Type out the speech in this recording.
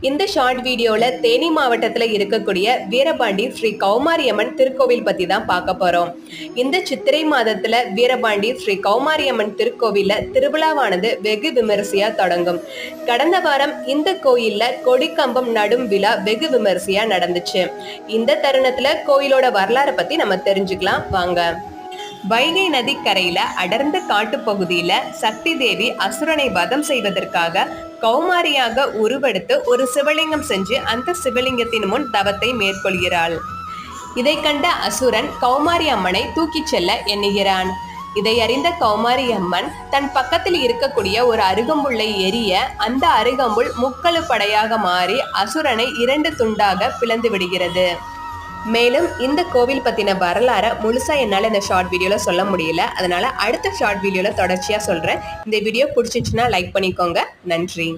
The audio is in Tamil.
இந்த ஷார்ட் வீடியோல தேனி மாவட்டத்துல இருக்கக்கூடிய வீரபாண்டி ஸ்ரீ கௌமாரியம்மன் திருக்கோவில் பத்தி தான் பார்க்க போறோம். இந்த சித்திரை மாதத்துல வீரபாண்டி ஸ்ரீ கௌமாரியம்மன் திருக்கோவிலில் திருவிழாவானது வெகு விமரிசையா தொடங்கும். கடந்த வாரம் இந்த கோயில்ல கொடிக்கம்பம் நடும் விழா வெகு விமரிசையா நடந்துச்சு. இந்த தருணத்துல கோயிலோட வரலாறை பத்தி நம்ம தெரிஞ்சுக்கலாம். வாங்க. வைகை நதிக்கரையில அடர்ந்த காட்டுப்பகுதியில சக்தி தேவி அசுரனை வதம் செய்வதற்காக கௌமாரியாக உருவெடுத்து ஒரு சிவலிங்கம் செஞ்சு அந்த சிவலிங்கத்தின் முன் தவத்தை மேற்கொள்கிறாள். இதை கண்ட அசுரன் கௌமாரி அம்மனை தூக்கிச் செல்ல எண்ணுகிறான். இதை அறிந்த கௌமாரி அம்மன் தன் பக்கத்தில் இருக்கக்கூடிய ஒரு அருகம்புல்லை எரிய அந்த அருகம்புல் முக்கழு படையாக மாறி அசுரனை இரண்டு துண்டாக பிளந்து விடுகிறது. மேலும் இந்த கோவில் பற்றின வரலாறை முழுசாக என்னால் இந்த ஷார்ட் வீடியோவில் சொல்ல முடியல. அதனால் அடுத்த ஷார்ட் வீடியோவில் தொடர்ச்சியாக சொல்கிறேன் இந்த வீடியோ பிடிச்சிச்சுன்னா லைக் பண்ணிக்கோங்க. நன்றி.